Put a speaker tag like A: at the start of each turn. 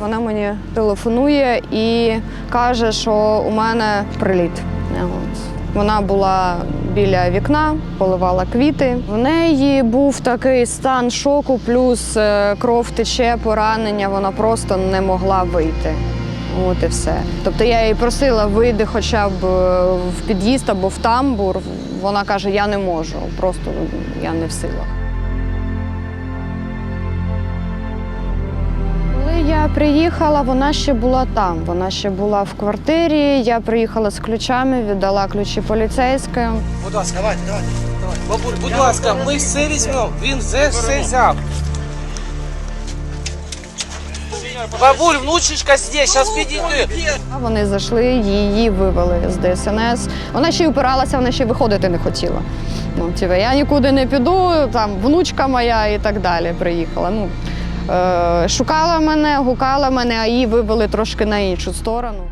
A: Вона мені телефонує і каже, що у мене приліт. Вона була біля вікна, поливала квіти. В неї був такий стан шоку, плюс е, кров тече, поранення. Вона просто не могла вийти. От і все. Тобто я її просила вийти хоча б е, в під'їзд або в тамбур. Вона каже: я не можу, просто я не в силах. Я приїхала, вона ще була там. Вона ще була в квартирі. Я приїхала з ключами, віддала ключі поліцейським.
B: Будь ласка, давайте, давайте. давайте.
C: Бабуль, будь ласка, ми все візьмемо. Він все все взяв. Бабуль, внучечка здесь, зараз підійде.
A: Вони зайшли, її вивели з ДСНС. Вона ще й упиралася, вона ще й виходити не хотіла. Ну, типу, я нікуди не піду, там внучка моя і так далі приїхала. Ну, е, шукала мене, гукала мене, а її вивели трошки на іншу сторону.